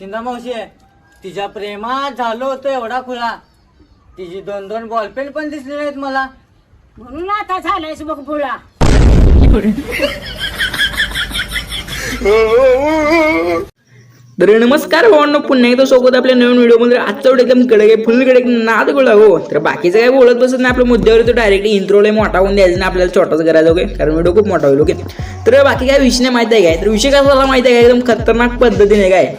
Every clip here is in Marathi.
चिंता मावशी तिच्या प्रेमात झालो होतो एवढा खुला तिची दोन दोन बॉलपेन पण दिसले नाहीत मला. म्हणून आता झालायस बघ फुला तर नमस्कार भावांनो पुन्हा एकदा सोबत आपल्या नवीन व्हिडिओमध्ये. आजचा व्हिडिओ एकदम कडक आहे फुल कडक नाद गोळा हो. तर बाकीचं काय बोलत बसत नाही आपल्या मुद्द्यावर तो डायरेक्ट इंट्रोला मोठा होऊन द्यायचं नाही आपल्याला छोटाच करायचा ओके कारण व्हिडिओ खूप मोठा होईल ओके तर बाकी काय विषय नाही माहिती आहे काय? तर विषय कसा माहिती आहे काय? एकदम खतरनाक पद्धतीने काय?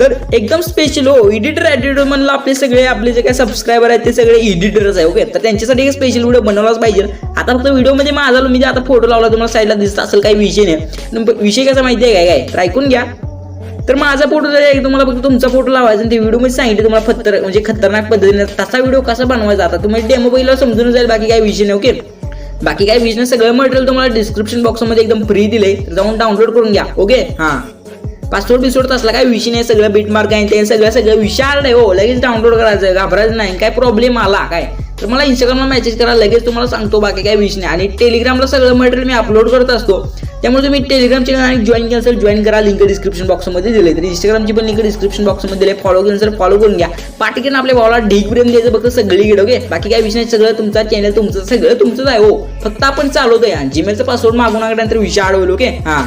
तर एकदम स्पेशल हो. एडिटर ॲटिट्यूड म्हणलं आपले सगळे आपले जे काय सबस्क्रायबर आहेत ते सगळे एडिटरच आहे ओके तर त्यांच्यासाठी एक स्पेशल व्हिडिओ बनवलाच पाहिजे. आता फक्त व्हिडिओमध्ये माझा मी जे आता फोटो लावला तुम्हाला साईडला दिसत असेल काही विषय नाही. विषय कसा माहिती आहे काय काय? तर ऐकून घ्या. तर माझा फोटो जर एक तुम्हाला फक्त तुमचा फोटो लावायचा आणि ते व्हिडिओमध्ये सांगितलं तुम्हाला फत्तर म्हणजे खतरनाक पद्धतीने तसा व्हिडिओ कसा बनवायचा आता तुम्ही डेमो पहिला समजून जाईल बाकी काही विषय नाही ओके बाकी काही विषय नाही सगळं मटेरियल तुम्हाला डिस्क्रिप्शन बॉक्समध्ये एकदम फ्री दिले जाऊन डाउनलोड करून घ्या ओके हां. पासवर्ड बिसवर्ड असला काय विषय नाही सगळं बीट मार्क आहे ते सगळं सगळं विशाल आहे हो लगेच डाउनलोड करायचं घाबरायचं नाही काय प्रॉब्लेम आला काय? तर मला इंस्टाग्रामला मेसेज करा लगेच तुम्हाला सांगतो बाकी काय विषय नाही. आणि टेलिग्रामला सगळं मटेरियल मी अपलोड करत असतो. त्यामुळे तुम्ही टेलिग्राम चॅनल आणि जॉईन केलं असेल जॉईन करा लिंक डिस्क्रिप्शन बॉक्समध्ये दिले. तर इंस्टाग्रामची पण लिंक डिस्क्रिप्शन बॉक्समध्ये दिले. फॉलो केलं असेल फॉलो करून घ्या. पाठीकडे आपल्या भावाला ढीक प्रेम द्यायचं फक्त सगळीकडे ओके बाकी काय विषय नाही सगळं तुमचा चॅनल तुमचं सगळं तुमचंच आहे हो. फक्त आपण चालवतोय. या जीमेलचा पासवर्ड मागून नंतर विषय अडवलो ओके हां.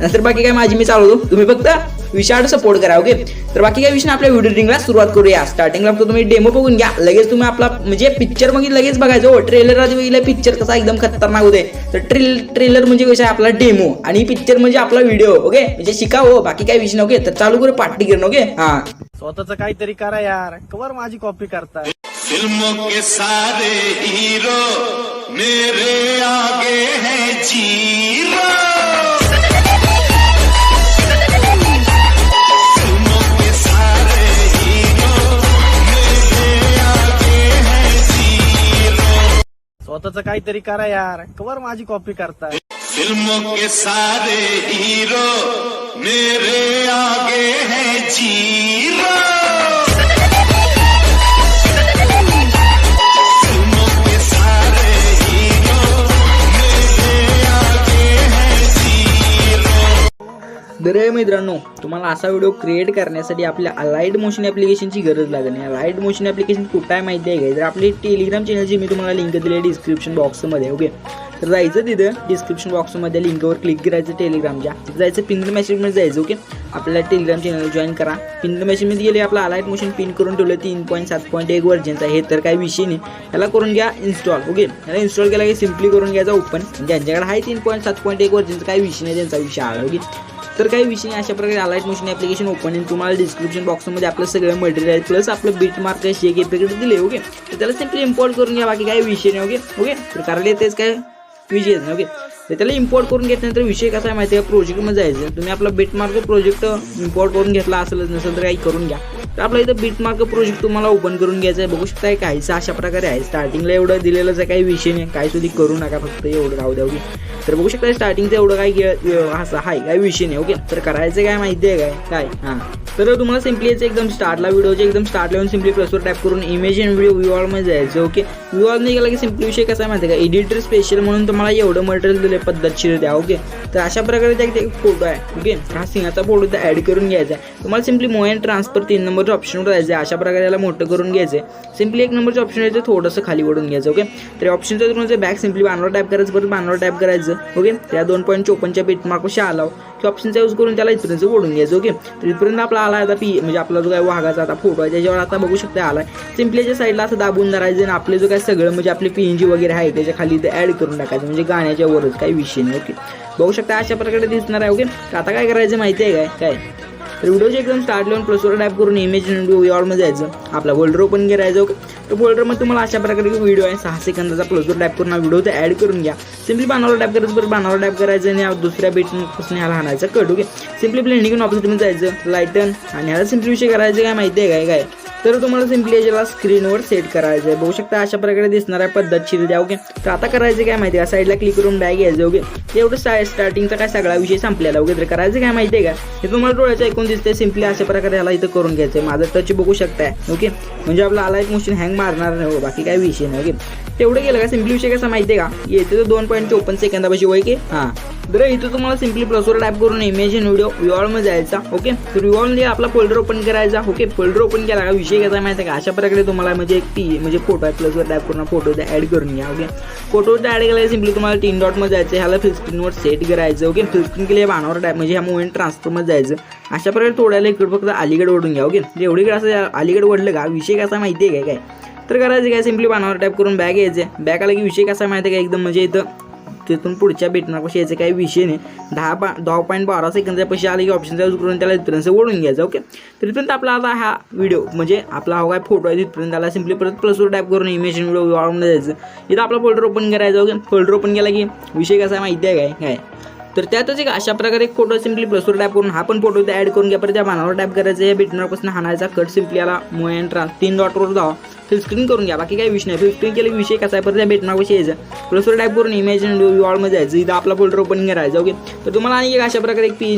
नंतर बाकी काय माझी मी चालवतो. तुम्ही फक्त विशाळ सपोर्ट करा ओके तर बाकी काय विषय आपल्या व्हिडिओ रिडिंगला सुरुवात करूया. स्टार्टिंगला फक्त तुम्ही डेमो बघून घ्या. लगेच तुम्ही आपला म्हणजे पिक्चर मग लगेच बघायचं. हो ट्रेलर आधी बघितलं पिक्चर कसा एकदम खतरनाक होते तर ट्रेल ट्रेलर म्हणजे कसं आहे? आपला डेमो आणि पिक्चर म्हणजे आपला व्हिडिओ ओके म्हणजे शिका हो. बाकी काय विषय ओके तर चालू करू पार्टी करणं ओके हां. स्वतःच काहीतरी करा यार. कवर माझी कॉपी करताय. फिल्मों के सारे हीरो मेरे आगे हैं जीरो। स्वतःच काहीतरी करा यार. कवर माझी कॉपी करताय. फिल्मों के सारे हीरो मेरे आगे है जीरो. तर मित्रांनो तुम्हाला असा व्हिडिओ क्रिएट करण्यासाठी आपल्या अलाइड मोशन ॲप्लिकेशनची गरज लागेल. आणि मोशन ॲप्लिकेशन कुठं आहे माहिती आहे का? तर आपली टेलिग्राम चॅनलची मी तुम्हाला लिंक दिली आहे डिस्क्रिप्शन बॉक्समध्ये ओके तर जायचं तिथं डिस्क्रिप्शन बॉक्समध्ये लिंकवर क्लिक करायचं टेलिग्रामच्या तिथं जायचं पिन मेसेजमध्ये जायचं ओके आपल्याला टेलिग्राम चॅनल जॉईन करा. पिन मेसेजमध्ये गेले आपला अलाईट मोशन पिन करून ठेवलं तीन पॉईंट सात पॉईंट एक वर्जनचा हे तर काही विषय नाही. याला करून घ्या इन्स्टॉल ओके याला इन्स्टॉल केला की सिम्पली करून घ्यायचा ओपन म्हणजे ज्यांच्याकडे आहे तीन पॉईंट सात पॉईंट एक वर्जनचा काही विषय नाही त्यांचा विषय आला ओके तर काही विषय नाही अशा प्रकारे अलाइट मोशन ॲप्लिकेशन ओपन आहे तुम्हाला डिस्क्रिप्शन बॉक्समध्ये आपलं सगळं मटेरियल प्लस आपलं बीट मार्क शेक इफेक्ट दिले ओके तर त्याला सिम्पली इम्पोर्ट करून घ्या बाकी काही विषय नाही ओके ओके तर करायला येतेच काय? विषय नाही ओके तर त्याला इम्पोर्ट करून घेतल्यानंतर विषय कसा आहे माहिती आहे प्रोजेक्टमध्ये जायचं तुम्ही आपला बीट मार्क प्रोजेक्ट इम्पोर्ट करून घेतला असेलच नसेल तर काही करून घ्या. तर आपल्या इथं बीट मार्क प्रोजेक्ट तुम्हाला ओपन करून घ्यायचं आहे बघू शकता काहीचं अशा प्रकारे आहे. स्टार्टिंगला एवढं दिलेलंच आहे काही विषय नाही. काही सुधी करू नका फक्त एवढं राहू द्या तर बघू शकता स्टार्टिंगचं एवढं काही असं आहे काही विषय नाही ओके तर करायचं काय माहिती आहे काय? काय? हां. तर तुम्हाला सिम्पली याचं एकदम स्टार्टला व्हिडिओचे एकदम स्टार्ट लावून सिम्पली प्लसवर टॅप करून इमेज अँड व्हिडिओ व्ह्यूवॉलमध्ये जायचं ओके व्ह्यूवॉल नाही गेला की सिम्पली विषय कसा आहे माहिती आहे का? एडिटर स्पेशल म्हणून तुम्हाला एवढं मटेरियल दिले पद्धतशीर द्या ओके तर अशा प्रकारे त्या एक फोटो आहे. ओके हा सिंहाचा फोटो तर ॲड करून घ्यायचा आहे. तुम्हाला सिम्पली मोबाईल ट्रान्सफर तीन नंबरच्या ऑप्शनवर जायचं आहे अशा प्रकारे याला मोठं करून घ्यायचं आहे सिम्पली एक नंबरचं ऑप्शन यायचं थोडंसं खाली ओढून घ्यायचं ओके तर ऑप्शनचं तुमचं बॅक सिम्पली बानवर टाईप करायचं परत बानवर टाईप करायचं ओके त्या दोन पॉईंट चोपनच्या पेट मार्कशी आला की ऑप्शनचा यूज करून त्याला इथपर्यंत ओढून घ्यायचं ओके तर इथपर्यंत आपला आला आता पी म्हणजे आपला जो काय वाघाचा आता फोटो आहे त्याच्यावर आता बघू शकता आला आहे सिम्पलीच्या साईडला असं दाबून धरायचं आणि आपले जो काय सगळं म्हणजे आपले पी एन जी वगैरे आहे त्याच्याखाली ते ॲड करून टाकायचं. म्हणजे गाण्याच्या वरच काही विषय नाही ओके बघू शकता अशा प्रकारे दिसणार आहे ओके? आता काय करायचं माहिती आहे काय? काय? तर व्हिडिओचे एकदम स्टार्ट लावून प्लसवर टाईप करून इमेज व्हिडिओमध्ये जायचं आपला वोल्डर ओपन करायचं ओके? तर फोल्डरमध्ये तुम्हाला अशा प्रकारे व्हिडिओ आहे सहा सेकंदाचा प्लसवर टाईप करून व्हिडिओ ते ॲड करून घ्या. सिम्पली बाणावर टाईप करायचं बरं बाणावर टाईप करायचं आणि दुसऱ्या बेटपासून ह्याला आणायचं कट ओके? सिम्पली ब्लेंडिंग ऑफिसमध्ये जायचं. लायटन आणि ह्याला सिम्पली विषय करायचं काय माहिती आहे काय? काय? तर तुम्हाला सिम्पली याच्याला स्क्रीनवर सेट करायचं आहे. बघू शकता अशा प्रकारे दिसणार आहे पद्धतशीर द्या ओके तर आता करायचं काय माहिती आहे साईडला क्लिक करून बॅग घ्यायचं ओके एवढं सा स्टार्टिंगचा काय सगळा विषय संपलेला ओके तर करायचं काय माहिती आहे का? हे तुम्हाला डोळ्याचं ऐकून दिसते सिम्पली अशा प्रकारे ह्याला इथं करून घ्यायचं आहे. माझं टच बघू शकताय ओके म्हणजे आपला आला एक मोशन हँग मारणार नाही हो, बाकी काय विषय नाही ओके तेवढं केलं का? सिम्पली विषय कसा माहिती आहे का? येते तर दोन पॉईंट चोपन्न सेकंदापाशी वय की. हां. बरं इथं तुम्हाला सिम्पली प्लसवर टॅप करून इमेजिन व्हिडिओ विवॉलमध्ये जायचा ओके तर विवॉलमध्ये आपला फोल्डर ओपन करायचा ओके फोल्डर ओपन केला का विषय कसा माहिती आहे का? अशा प्रकारे तुम्हाला म्हणजे एक टी म्हणजे फोटो आहे प्लसवर टॅप करून फोटो ॲड करून घ्या ओके फोटो ॲड केला सिम्पली तुम्हाला तीन डॉटमध्ये जायचं ह्याला फिल स्क्रीनवर सेट करायचं ओके फिल स्क्रीन केले बाणावर टॅप म्हणजे ह्या मुवमेंट ट्रान्सफरमध्ये जायचं. अशा प्रकारे थोड्याला इकडे फक्त अलीकडे ओढून घ्या ओके एवढी असं अलीकडे ओढलं का विषय कसा माहिती आहे काय काय? तर करायचं काय? सिम्पली पानावर टॅप करून बॅग यायचे. बॅग आला की विषय कसा माहिती आहे का? एकदम म्हणजे इथं तिथून पुढच्या भेटणार कशी यायचं. काही विषय नाही. दहा पा दहा पॉईंट बारा सेकंदच्या पैसे आले की ऑप्शनचा यूज करून त्याला तिथपर्यंत ओढून घ्यायचं ओके तर आपला आता हा व्हिडिओ म्हणजे आपला हा काय फोटो आहे तिथपर्यंत त्याला सिम्पली परत प्लसवर टॅप करून इमेज व्हिडिओ वाढवून जायचं इथं आपला फोल्डर ओपन करायचा ओके फोल्डर ओपन केला की विषय कसा आहे माहिती आहे काय? काय? तर त्यातच एक अशा प्रकारे एक फोटो सिम्पली प्लसवर टॅप करून हा पण फोटो इथे ॲड करून घ्या. परत त्या बाणावर टॅप करायचं या बिटनरपासून हाणायचा कट सिम्पली याला मूव अँड ट्रान्स तीन डॉटवर जावा. फिलस्क्रीन करून घ्या. बाकी काही विषय नाही. फिलस्क्रीन केलं विषय कसा आहे? परत त्या बेटनापाशी यायचं. प्लसवर टाईप करून इमेज वॉलमध्ये जायचं. इथं आपला फोल्डर ओपन करायचं ओके तर तुम्हाला आणि एक अशा प्रकारे एक पी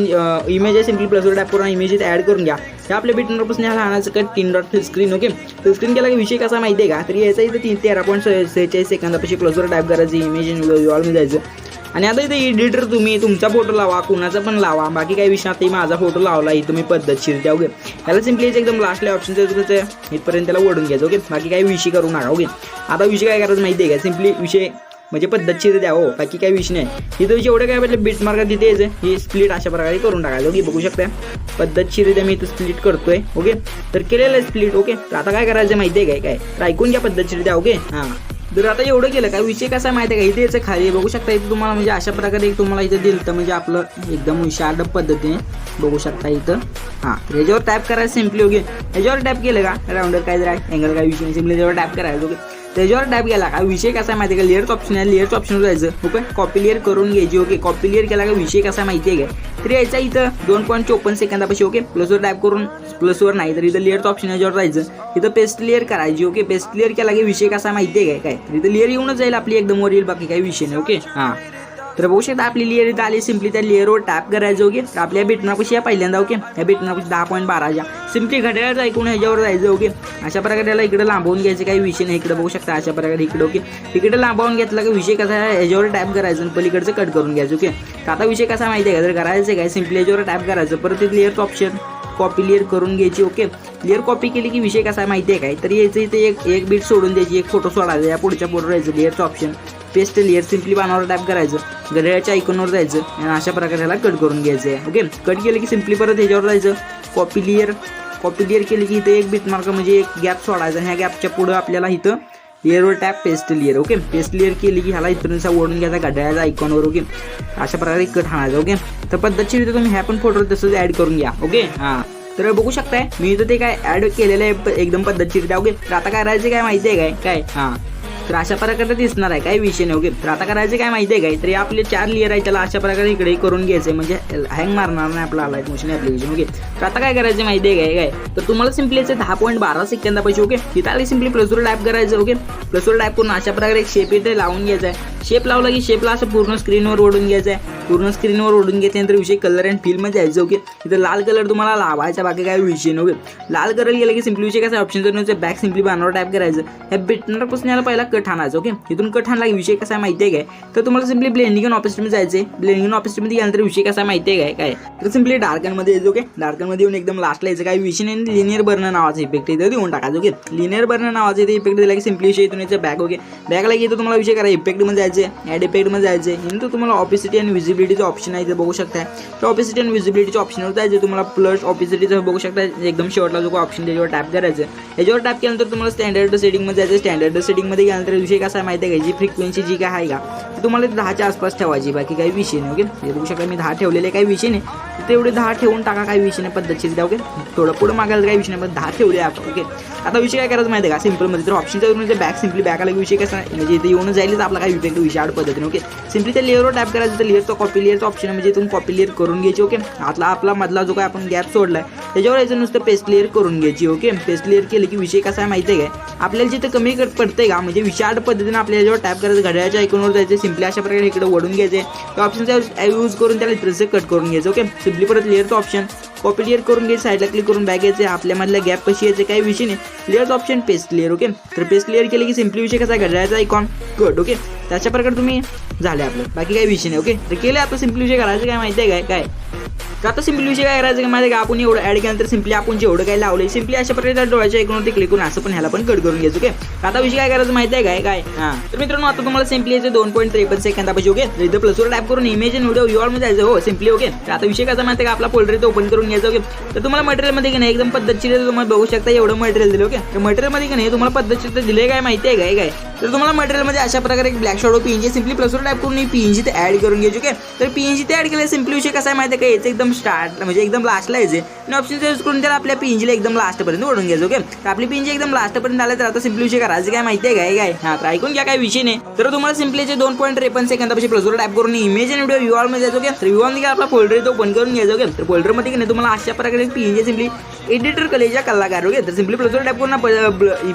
इमेज आहे सिम्पली प्लसवर टाईप करून इमेज ॲड करून घ्या. हे आपल्या बेटनरपासून ह्याला आणायचं का तीन डॉट फिलस्क्रीन ओके फिलस्क्रीन केला की विषय कसा माहिती आहे का? तर यायचा इथं तीन तेरा पॉईंट सेहेचाळीस सेकंदापाशी प्लसवर टाईप करायचं. इमेज वॉलमध्ये जायचं. आणि आता इथे एडिटर तुम्ही तुमचा फोटो लावा कुणाचा पण लावा. बाकी काही विषय आता माझा फोटो लावला ही तुम्ही पद्धतशीर द्या ओके? त्याला सिम्पली एकदम लास्टला ऑप्शन द्यायचं इथपर्यंत त्याला ओढून घ्यायचं ओके? बाकी काही विषय करू नका ओके? आता विषय काय करायचं माहिती आहे का? सिम्पली विषय म्हणजे पद्धतशीर द्या हो. बाकी काही विषय नाही. इथं एवढं काय म्हटलं बीट मार्क तिथे यायचं हे स्प्लिट अशा प्रकारे करून टाकायचं ओके? बघू शकता पद्धतशीरित्या मी इथं स्प्लिट करतोय ओके? तर केलेलं आहे स्प्लिट ओके? तर आता काय करायचं माहिती आहे काय काय? तर ऐकून घ्या पद्धतशीर द्या ओके? हां. तर आता एवढं केलं का? विषय कसा आहे माहिती आहे का? इथे याचं खाली बघू शकता इथे तुम्हाला म्हणजे अशा प्रकारे एक तुम्हाला इथे दिलं तर म्हणजे आपलं एकदम शार्ट पद्धतीने. बघू शकता इथं. हां तर याच्यावर टॅप करायचं सिम्पली ओके याच्यावर टॅप केलं का? राऊंडर काय जरा अँगल काय विषय सिम्पली त्याच्यावर टॅप करायचं ओके त्याच्यावर टॅप केला का? विषय कसा आहे माहिती का? लेअरचं ऑप्शन आहे लेअरचं ऑप्शनवर जायचं. ओके? कॉपी लेअर करून घ्यायची ओके? कॉपी लेअर केला का? विषय कसा माहिती आहे तर यायचा इथं दोन पॉईंट चोपन्न सेकंदापाशी ओके? प्लसवर टाईप करून प्लसवर नाही तर इथं लेअरचं ऑप्शन याच्यावर जायचं. इथं पेस्ट लेअर करायची ओके? पेस्ट लेअर केला की विषय कसा माहिती आहे काय काय? तर इथं लेअर येऊनच जाईल आपली एकदम वर येईल बाकी काही विषय नाही ओके? हां. तर बघू शकता आपली लेअर इथं आली सिम्पली त्या लेअरवर टॅप करायचं ओके तर आपल्या बेटनापाशी या पहिल्यांदा ओके या बेटनापाशी दहा पॉईंट बाराच्या सिम्पली घड्याळाचं ऐकून ह्याच्यावर जायचं ओके अशा प्रकारे याला इकडे लांबवून घ्यायचं काही विषय नाही. इकडे बघू शकता अशा प्रकारे इकडे ओके इकडे लांबवून घेतला की विषय कसा आहे ह्याच्यावर टॅप करायचं आणि पलीकडचं कट करून घ्यायचं ओके तर आता विषय कसा माहिती आहे का? जर करायचं काय? सिम्पली याच्यावर टॅप करायचं. परत तिथे लेअरचं ऑप्शन कॉपी लेअर करून घ्यायची ओके लेअर कॉपी केली की विषय कसा आहे माहिती आहे काय? तर यायचं इथे एक एक बीट सोडून द्यायची एक फोटो सोडायचा या पुढच्या फोटो राहायचं लेअरचं ऑप्शन पेस्ट लेअर सिम्पली बाणावर टॅप करायचं. घड्याळ्याच्या आयकॉनवर जायचं आणि अशा प्रकारे ह्याला कट करून घ्यायचं आहे. ओके कट केलं की सिम्पली परत ह्याच्यावर जायचं. कॉपी लेअर कॉपी लेअर केली की इथे एक बीट मार्क म्हणजे एक गॅप सोडायचा ह्या गॅपच्या पुढं आपल्याला इथं लेअरवर tap paste layer okay paste layer केली की ह्याला इथपर्यंत ओढून घ्यायचा घड्याळ्याच्या आयकॉनवर ओके अशा प्रकारे कट आणायचा ओके तर पद्धतशीर तुम्ही ह्या पण फोटो तसंच ॲड करून घ्या. ओके हां. तर बघू शकताय मी इथं ते काय ॲड केलेलं आहे एकदम पद्धतशीर ओके तर आता करायचं काय माहिती आहे काय? काय? हां. तर अशा प्रकारे दिसणार आहे. काही विषय नाही ओके. तर आता करायचं काय माहिती आहे काय? तरी आपले चार लेअर आहे त्याला अशा प्रकारे इकडे करून घ्यायचं आहे म्हणजे हँग मारणार नाही आपला लाइट मोशन ॲप्लिकेशन ओके. तर आता काय करायचं माहिती आहे काय काय? तर तुम्हाला सिम्पली याचे दहा पॉईंट बारा सेकंदापाशी ओके. तिथं आले सिम्पली प्लसवर टाईप करायचं ओके. कसूर टाईप करून अशा प्रकारे एक शेप इथे लावून घ्यायचा आहे शेप लावला की शेपला असं पूर्ण स्क्रीनवर ओढून घ्यायचं आहे पूर्ण स्क्रीनवर ओढून घेतल्यानंतर विषय कलर अँड फिल्ममध्ये जायचं ओके इथं लाल कलर तुम्हाला लावायचा बाकी काय विषय नाही लाल कलर गेलं की सिम्पली विषय कसा ऑप्शन जर बॅक सिम्पली बाणावर टाईप करायचं. ह्या बिटनरपासून याला पहिला कट आणायचं ओके इथून कट आणला की विषय कसा आहे माहिती आहे काय? तर तुम्हाला सिम्पली ब्लेंडिंग ऑफिसमध्ये जायचं आहे ब्लेंडिंग ऑफिसमध्ये गेल्यानंतर विषय कसा माहिती आहे काय? काय? तर सिम्पली डार्कनमध्ये यायचं ओके डार्कनमध्ये येऊन एकदम लास्टला यायचं. काय विषय नाही लिनियर बर्न नावाचा इफेक्ट इथं देऊन टाकायचं ओके लिनियर बर्न नावाचा इथे इफेक्ट दिला की सिम्पली विषय इथून याचं बॅक ओके बॅगला की तुम्हाला विषय करा इफेक्टमध्ये जायचं ॲड इफेक्टमध्ये जायचं आहे नंतर तुम्हाला ऑपिसिटी आणि विजिबिलिटीचं ऑप्शन आहे ते बघू शकता तर ऑफिसिटी आणि विजिबिलिटीच्या ऑप्शनवर जायचे तुम्हाला प्लस ऑफिसिटीचं बघू शकता एकदम शेवटला जो ऑप्शन त्याच्यावर टॅप करायचं याच्यावर टॅप केल्यानंतर तुम्हाला स्टँडर्ड सेटिंगमध्ये जायचं स्टँडर्ड सेटिंगमध्ये गेल्यानंतर विषय कसा आहे माहिती आहे का? जी फ्रिक्वेन्सी जी काय आहे का? ती तुम्हाला दहाच्या आसपास ठेवायची बाकी काही विषय नाही ओके हे बघू शकता मी दहा ठेवलेले काही विषय नाही. तर तेवढे दहा ठेवून टाका काही विषय नाही पद्धतशीर द्या ओके थोडं पुढं मागायला काही विषय नाही पण दहा ठेवले आपण ओके आता विषय काय करायचं माहिती आहे का सिम्पलमध्ये तर ऑप्शनच्या बॅग सिंपल सिम्पली बॅकाला विषय कसा म्हणजे इथे येऊन जाईलच आपला काही इफेक्ट विषय आड पद्धतीने ओके सिम्पली त्या लेअरवर टॅप करायचं तर लेअरचा कॉपी लेअरचा ऑप्शन म्हणजे तुम्ही कॉपी लेअर करून घ्यायची ओके आतला आपला मधला जो काय आपण गॅप सोडलाय त्याच्यावर याचं नुसतं पेस्ट लेअर करून घ्यायची ओके पेस्ट लेअर केलं की विषय कसा आहे माहिती आहे काय? आपल्याला जिथं कमी कर- पडतंय का म्हणजे विषाड पद्धतीने आपल्याला जेव्हा टाईप करायचं घड्याळाच्या ऐकूनवर जायचं सिम्पली अशा प्रकारे इकडे ओढून घ्यायचे. त्या ऑप्शनचा यूज करून त्याला इथं कट करून घ्यायचं ओके सिम्पली परत लेअरचं ऑप्शन कॉपी क्लिअर करून घ्यायचं साईडला क्लिक करून बॅग यायचे आपल्यामधल्या गॅप कशी यायचे काही विषय नाही. Clear option paste clear okay तर पेस्ट क्लिअर केले की सिम्पली विषय कसा घड्याळाचा आयकॉन कट ओके त्याच्या प्रकारे तुम्ही झाले आपलं. बाकी काही विषय नाही ओके तर केलं आता सिम्पली विषय करायचं काय माहिती आहे काय? काय? तर आता सिम्पली विषय काय करायचं का माहिती का आपण एवढं ॲड केल्यानंतर सिम्पली आपण जेवढं काय लावलं सिम्पली अशा प्रकारे डोळ्याच्या ऐकून क्लिक करून असं पण ह्याला पण कट करून घ्यायचं ओके आता विषय काय करायचं माहिती आहे काय? काय? हां. तर मित्रांनो आता तुम्हाला सिम्पली याचे दोन पॉईंट त्रेपन्न सेकंदापाशी ओके तर इथं प्लसवर टॅप करून इमेज आणि व्हिडिओ युआरमध्ये जायचं हो सिम्पली ओके तर आता विषय कसा माहिती का? आपला फोल्डर इथं ओपन करून घ्यायचा ओके तर तुम्हाला मटेरियलमध्ये की नाही एकदम पद्धतशीर तुम्हाला बघू शकता एवढं मटेरियल दिलं ओके तर मटेरियलमध्ये की नाही तुम्हाला पद्धतशीर दिले काय माहिती आहे काय काय? तर तुम्हाला मटेरियलमध्ये अशा प्रकारे एक ब्लॅक शॉडो पीएनजी सिम्पली प्लसवर टाईप करून पीएनजी ते ऍड करून घ्यायचे ओके तर पीएनजी ते ऍड केलं सिम्पली विषय कसं आहे माहिती आहे का? याचं एकदम स्टार्ट म्हणजे एकदम लास्टला यायचे आणि ऑप्शन यूज करून त्याला आपल्या पीएनजीला एकदम लास्टपर्यंत ओढून घ्यायचं ओके तर आपली पीएनजी एकदम लास्टपर्यंत आलं तर आता सिम्पली विषय करायचं काय माहिती आहे काय? काय? हा तर ऐकून घ्या काय विषय नाही. तर तुम्हाला सिम्पलीचे दोन पॉईंट त्रेपन्न सेकंदापाशी प्लसवर टाईप करून इमेज आणि व्हिडिओ युआरमध्ये जायचं ओके तर युआर आपला फोल्डर तो ओपन करून घ्यायचं ओके तर फोल्डरमध्ये की नाही तुम्हाला अशा प्रकारे पीएनजी सिम्पली एडिटर कलेजा कलाकार ओके तर सिम्पली प्लसवर टाईप करून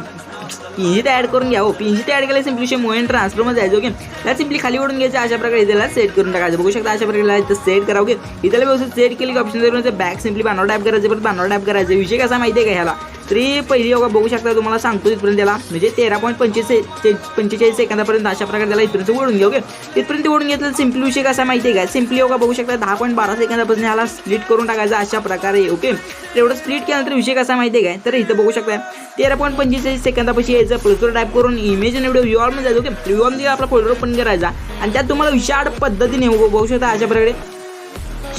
पीएनजी तयार करून घ्या. हो पीएनजी तयार केल्या केलं सिम्पली मोहन ट्रान्सफरमध्ये जायचं ओके त्याला सिम्पली खाली ओढून घ्यायचं अशा प्रकारे त्याला सेट करून टाकायचं. बघू शकता अशा प्रकारे इथं सेट करा ओके इथं व्यवस्थित सेट केली की ऑप्शन बॅक सिम्पली बांधव टाईप करायचं परत बांधव टाईप करायचं. विषय कसा माहिती आहे का ह्याला? तरी पहिली योगा बघू शकता तुम्हाला सांगतो तिथपर्यंत त्याला. म्हणजे तेरा पॉईंट पंचेचाळीस पंचेचाळीस सेकंदापर्यंत अशा प्रकारे त्याला इथपर्यंत ओढून घ्या ओके? तिथपर्यंत ओढून घेतलं सिम्पली विषय कसा माहिती आहे का? सिम्पली योगा बघू शकता दहा पॉईंट बारा सेकंदापासून ह्याला स्प्लिट करून टाकायचा अशा प्रकारे ओके? एवढं स्प्लिट केल्यानंतर विषय कसा माहिती आहे काय तर इथं बघू शकता तेरा पॉईंट पंचेचाळीस सेकंदापाशी यायचं प्लसवर टाईप करून इमेज एवढं व्हिडिओ जायचं ओके? युआर आपला फोल्डर ओपन करायचा आणि त्यात तुम्हाला विशाळ पद्धतीने बघू शकता अशा प्रकारे.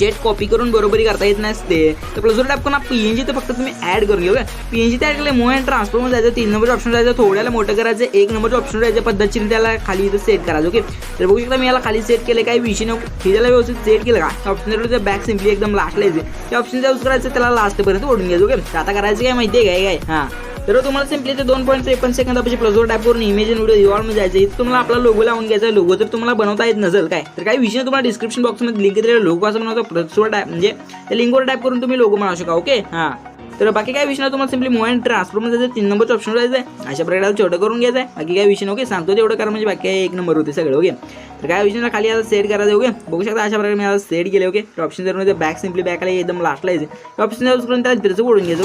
जेट कॉपी करून बरोबरी करता येत नसते. तर प्लसवर टॅप करून पीएनजी तर फक्त तुम्ही ऍड करून घेऊ पीएनजी ते ऍड केलं मूव अँड ट्रान्सफर जायचं तीन नंबरचे ऑप्शन जायचं थोड्याला मोठं करायचं एक नंबरचं ऑप्शन राहायचं पद्धतशीर त्याला खाली इथं सेट करायचं ओके तर बघू शकता मी याला खाली सेट केलं काही विषय नको. हे त्याला व्यवस्थित सेट केलं का? ऑप्शन बॅक सिम्पली एकदम लास्टला यायचे त्या ऑप्शन यूज करायचं त्याला लास्टपर्यंत ओढून घ्यायचं ओके आता करायचं काय माहिती आहे काय काय? हां. तर हो, तुम्हाला सिम्पली ते दोन पॉईंट त्रेपन्न सेकंदापाशी प्लसवर टाईप करून इमेज आणि व्हिडिओ युआरमध्ये जायचं इथं तुम्हाला आपला लोगो लावून घ्यायचा लोगो तर तुम्हाला बनवता येत नसेल काय? तर काही विषय तुम्हाला डिस्क्रिप्शन बॉक्समध्ये लिंक दिलेला लोगो असं बनवता प्लसवर टाईप म्हणजे त्या लिंकवर टाईप करून तुम्ही लोगो बनवू शका ओके हां. तर बाकी काय विषय नाही तुम्हाला सिम्पली मोबाईल ट्रान्सफरमध्ये जायचं तीन नंबरचं ऑप्शन जायचं आहे अशा प्रकारे छोटं करून घ्यायचं आहे. बाकी काय विषय ओके सांगतो तेवढं कारण म्हणजे बाकी काय एक नंबर होते सगळं ओके तर काय विषय नाही, खाली आता सेट करायचं ओके बघू शकता अशा प्रकारे मी आता सेट केले ओके ऑप्शन जर बॅक सिम्पली बॅकला एकदम लास्टला यायचं. ऑप्शन करून त्याला तिथं ओढून घ्यायचं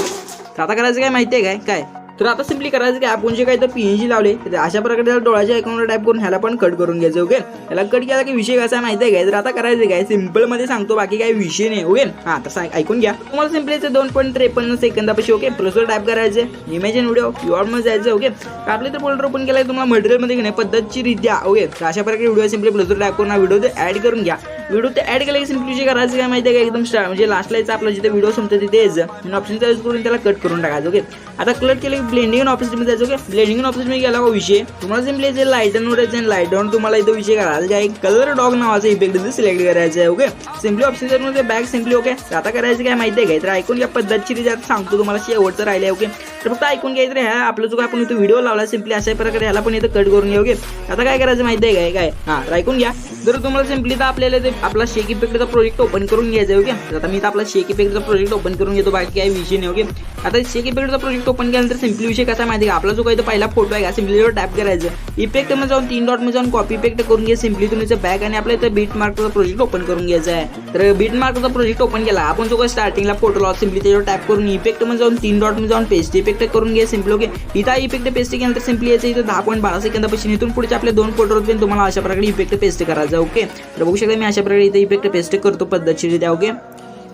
तर आता करायचं काय माहिती आहे काय? काय? तर आता सिम्पली करायचं की आपण जे काही तर पीएनजी लावले तर अशा प्रकारे त्याला डोळ्याच्या अकाउंटवर टाईप करून ह्याला पण कट करून घ्यायचं ओके ह्याला कट केला की विषय कसा आहे माहिती आहे काय? तर आता करायचं काय? सिंपलमध्ये सांगतो बाकी काही विषय नाही ओके हा तर ऐकून घ्या. तुम्हाला सिम्पलीचे दोन पॉईंट त्रेपन्न सेकंदापाशी ओके प्लसवर टाईप करायचं इमेज अँड व्हिडिओ युआरमध्ये जायचं ओके आपले तर फोल्डर ओपन केला तुम्हाला मटेरियलमध्ये नाही पद्धतशीरित्या ओके तर अशा प्रकारे व्हिडिओ सिम्पली प्लसवर टाईप करून व्हिडिओ ते ऍड करून घ्या. व्हिडिओ ते ऍड केले की सिम्पली जे करायचं काय माहिती आहे का एकदम स्टार्ट म्हणजे लास्टला यायचं आपलं जिथे व्हिडिओ संपतो तिथे यायचं. ऑप्शन यूज करून त्याला कट करून टाकायचं ओके आता कट केलं ब्लेंडिंग ऑप्शनमध्ये जायचं ओके ब्लेंडिंग ऑप्शनमध्ये गेला का विषय? तुम्हाला सिम्पली जे लाईटनवर यायचं आणि लाईटवर तुम्हाला इथं विषय करायचा काय कलर डॉग नावाचा इफेक्ट सिलेक्ट करायचं आहे ओके सिम्पली ऑप्शन जर मध्ये बॅग सिम्पली ओके आता करायचं काय माहिती आहे काय तर ऐकून या पद्धतशीर सांगतो तुम्हाला शेवटचं राहिले ओके तर फक्त ऐकून घ्यायचं रे हा. आपलं जो काय आपण इथं व्हिडिओ लावला सिम्पली अशा प्रकारे ह्याला पण इथं कट करून घ्या ओके आता काय करायचं माहिती आहे काय काय? हां ऐकून घ्या. जर तुम्हाला सिम्पली तर आपल्याला ते आपला शेक इफेक्टचा प्रोजेक्ट ओपन करून घ्यायचा आहे ओके आता मी तर आपला शेक इफेक्टचा प्रोजेक्ट ओपन करून घेतो बाकी काही विषय नाही ओके आता शेक इफेक्टचा प्रोजेक्ट ओपन केल्यानंतर सिम्पली विषय कसा आहे माहिती आहे आपला जो काही तो पहिला फोटो आहे का? सिम्पलीवर टॅप करायचं. इफेक्टमध्ये जाऊन तीन डॉटमध्ये जाऊन कॉपी इफेक्ट करून घ्या सिम्पली तुम्ही बॅक आणि आपल्या इथं बीट मार्कचा प्रोजेक्ट ओपन करून घ्यायचा आहे. तर बीट मार्कचा प्रोजेक्ट ओपन केला आपण जो काही स्टार्टिंगला फोटो लावतो सिम्पली त्याच्यावर टॅप करून इफेक्टमध्ये जाऊन तीन डॉटमध्ये जाऊन पेस्ट इफेक्ट करून घ्या सिम्पली ओके इथं इफेक्ट पेस्ट केल्यानंतर सिम्पली याचं इथं दहा पॉईंट बारा सेकंदापासून इथून पुढचे आपले दोन फोटो होते तुम्हाला अशा प्रकारे इफेक्ट पेस्ट करायचा ओके तर बघू शकता मी अशा प्रकारे इथे इफेक्ट पेस्ट करतो पद्धतशीर द्या ओके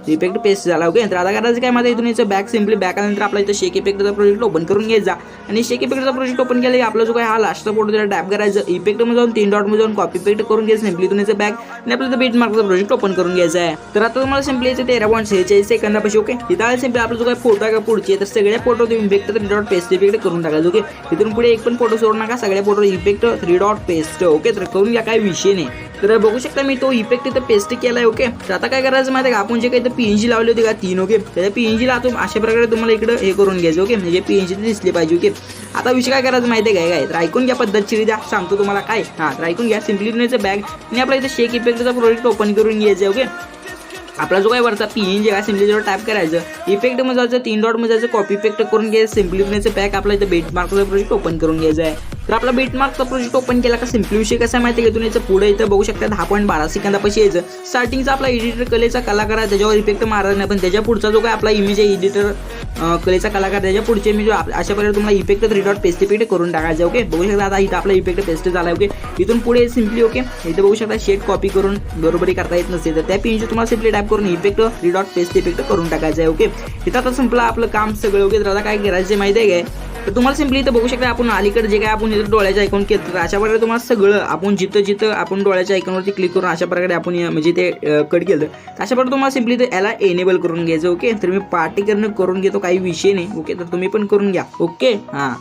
इफेक्ट पेस्ट झाला. ओके तर आता करायचं? काय माझ्या इथून याचं बॅक सिम्पली बॅक आल्यानंतर आपला इथं शेक इफेक्टचा प्रोजेक्ट ओपन करून घ्यायचा. आणि शेक इफेक्टचा प्रोजेक्ट ओपन केला की आपला जो काय हा लास्टचा फोटो त्याला टॅप करायचं. इफेक्टमध्ये जाऊन तीन डॉटमध्ये जाऊन कॉपी इफेक्ट करून घ्यायचं. सिम्पली इथून याचं बॅक आणि आपल्याला बीट मार्कचा प्रोजेक्ट ओपन करून घ्यायचा आहे. तर आता तुम्हाला सिम्पली याचं तेरा पॉईंट सेहेचाळीस सेकंदापाशी ओके इथं सिम्पली आपला जो काय फोटो आहे का पुढचे? तर सगळ्या फोटो तुम्ही effect three dot paste effect करून टाकायचं ओके इथून पुढे एक पण फोटो सोडू नका. सगळ्या photo effect three dot paste okay तर करून घ्या काय विषय नाही. तर बघू शकता मी तो इफेक्ट इथं पेस्ट केलाय ओके तर आता काय करायचं माहिती आहे का? आपण जे काही पीएनजी लावली होती का तीन ओके तर पीएनजीला आता अशा प्रकारे तुम्हाला इकडं हे करून घ्यायचं ओके म्हणजे पीएनजी दिसली पाहिजे ओके आता विषय काय करायचं माहिती आहे काय काय? तर ऐकून घ्या पद्धतशीर द्या सांगतो तुम्हाला काय. हां तर ऐकून घ्या सिम्पली बॅग आणि आपला इथं शेक इफेक्टचा प्रोडक्ट ओपन करून घ्यायचं ओके आपला जो काय वरचा पीएनजी आहे सिम्पली जवळ करायचं. इफेक्टमध्ये जायचं तीन डॉटमध्ये जायचं कॉपी इफेक्ट करून घ्यायचं. सिम्पली पॅक आपला इथं बेट मार्कचा प्रोजेक्ट ओपन करून घ्यायचा आहे. तर आपला बेटमार्कचा प्रोजेक्ट ओपन केला का सिम्पली विषय कसा माहिती आहे याचं पुढे इथं बघू शकता दहा पॉईंट बारा सेकंदापाशी यायचं. स्टार्टिंगचा आपला एडिटर कलेचा कलाकार आहे त्याच्यावर इफेक्ट मारत नाही. पण त्याच्या पुढचा जो काय आपला इमेज आहे एडिटर कलेचा कलाकार त्याच्या पुढचे इमेज अशा प्रकारे तुम्हाला इफेक्ट थ्री डॉट पेस्ट करून टाकायचं ओके बघू शकता आता इथं आपला इफेक्ट पेस्ट झाला ओके इथून पुढे सिम्पली ओके इथं बघू शकता शेट कॉपी करून बरोबरी करता येत नसेल तर त्या पिनची तुम्हाला सिम्पली टाईप करून effect three dot paste effect करून टाकायचं आहे ओके इथं आता संपलं आपलं काम सगळं ओके तर आता काय करायचं माहिती आहे काय तर तुम्हाला सिम्पली इथं बघू शकता आपण अलीकडे जे काय आपण इथं डोळ्याच्या आयकॉन केलं तर अशा प्रकारे तुम्हाला सगळं आपण जिथं जिथं आपण डोळ्याच्या आयकॉनवरती क्लिक करून अशा प्रकारे आपण म्हणजे ते कट केलं. तर अशा प्रकारे तुम्हाला सिम्पली इथं याला एनेबल करून घ्यायचं ओके तर मी पार्टी करणं करून घेतो काही विषय नाही ओके तर तुम्ही पण करून घ्या ओके हां.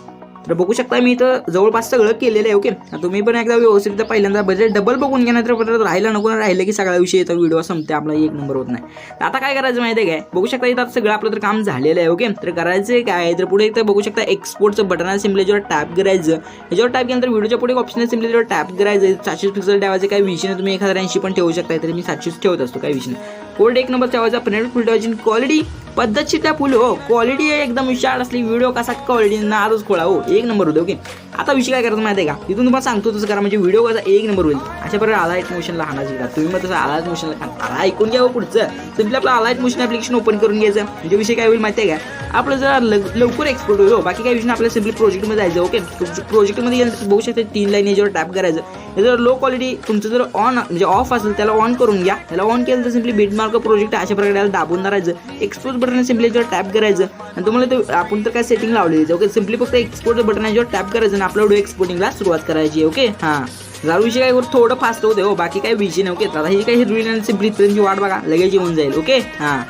तर बघू शकता मी इथं जवळपास सगळं केलेलं आहे ओके तुम्ही पण एकदा व्यवस्थित पहिल्यांदा बजेट डबल बघून घ्या नाहीतर परत राहिलं नको राहिलं की सगळा विषय येतो व्हिडिओ संपते आपला एक नंबर होत नाही. तर आता काय करायचं माहिती आहे काय? बघू शकता इथं सगळं आपलं तर काम झालेलं आहे ओके तर करायचं काय? तर पुढे इथं बघू शकता एक्सपोर्टचं बटन आहे सिम्पली टॅप करायचं. याच्यावर टॅप केल्यानंतर व्हिडिओच्या पुढे ऑप्शन आहे सिम्पली टॅप करायचं. सातशे पिक्सल ठेवायचं काही विषय नाही तुम्ही एक हजार ऐंशी पण ठेवू शकता तर मी सातशेच ठेवत असतो काही विषय नाही. कोल्ड एक नंबर ठेवायचा प्रिंट फुल क्वालिटी पद्धतशीर त्या फुल हो क्वालिटी एकदम विशाळ असली व्हिडिओ कसा क्वालिटी नारच खोळा हो एक नंबर होते ओके. आता विषय काय करायचं माहिती आहे का? तिथून तुम्हाला सांगतो तसं करा म्हणजे व्हिडिओ कसा एक नंबर होईल. अशा प्रकारे आलाइट मोशनला हाना का तुम्ही मग तसं आलाइट मोशनला खा आला ऐकून घ्या हो पुढचं. सिम्पली आपलं आलाइट मोशन ॲप्लिकेशन ओपन करून घ्यायचं. म्हणजे विषय काय होईल माहिती आहे का? आपलं जरा लवकर एक्सपोर्ट होईल हो. बाकी काही विषय नाही, आपल्याला सिम्पली प्रोजेक्टमध्ये जायचं ओके. प्रोजेक्टमध्ये गेलं बघू शकते तीन लाईन याच्यावर टॅप करायचं. हे जर लो क्वालिटी तुमचं जर ऑन म्हणजे ऑफ असेल त्याला ऑन करून घ्या. त्याला ऑन केलं तर सिम्पली बीटमार्क प्रोजेक्ट अशा प्रकारे त्याला दाबून धरायचं. एक्सपोर्ट बटन सिम्पली याच्यावर टॅप करायचं. आणि तुम्हाला ते आपण तर काय सेटिंग लावलेली ओके सिम्पली फक्त एक्सपोर्ट बटन याच्यावर टॅप करायचं आणि आपला व्हिडिओ एक्सपोर्टिंगला सुरुवात करायची ओके हां. जरा विषय काय करू थोडं फास्ट होते हो. बाकी काही विषय नाही. ओके आता ही काही हिरवी आणि सिम्पली वाट बघा. लगेच येऊन जाईल. ओके हां.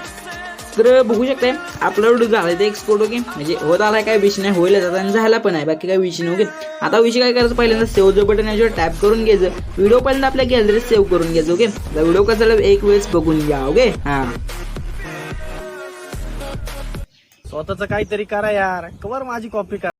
तर बघू शकताय अपलोड झालाय ते एक्सपोर्ट ओके म्हणजे होत आलाय काय विषय नाही होईल आता आणि झाला पण आहे बाकी काही विषय नाही ओके आता विषय काय करायचं? पहिल्यांदा सेव्हचं बटन याच्यावर टॅप करून घ्यायचं. व्हिडिओ पहिल्यांदा आपल्या गॅलरीत सेव्ह करून घ्यायचं ओके व्हिडिओ कसा एक वेळेस बघून घ्या ओके हां. स्वतःच काहीतरी करा यार. कवर माझी कॉपी करा.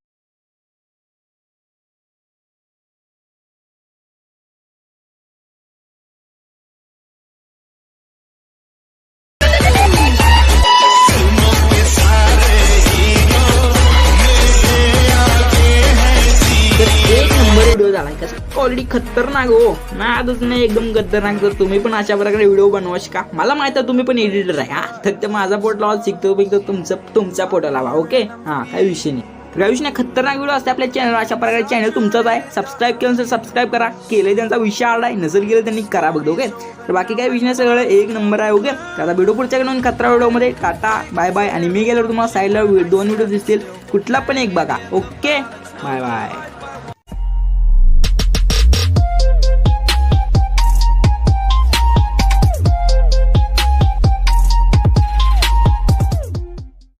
खतरनाक हो नादच नाही एकदम खतरनाक तर तुम्ही पण अशा प्रकारे व्हिडिओ बनवाश का मला माहीत आहे तुम्ही पण एडिटर आहे हा. फक्त माझा पोट लावा शिकतो बिकतो तुमचं तुमचा पोट लावा ओके हा काही विषय नाही. रविशने विषय नाही खतरनाक व्हिडिओ असते आपल्या चॅनल अशा प्रकारे चॅनल तुमचाच आहे. सबस्क्राईब केलं नसेल सबस्क्राईब करा. केलं त्यांचा विषय आला आहे नसेल केलं त्यांनी करा बघतो ओके तर बाकी काय विषय सगळं एक नंबर आहे ओके तर आता व्हिडिओ पुढच्या घेऊन खतरा व्हिडिओमध्ये टाटा बाय बाय आणि मी गेल्यावर तुम्हाला साईडला दोन व्हिडिओ दिसतील. कुठला पण एक बघा ओके बाय बाय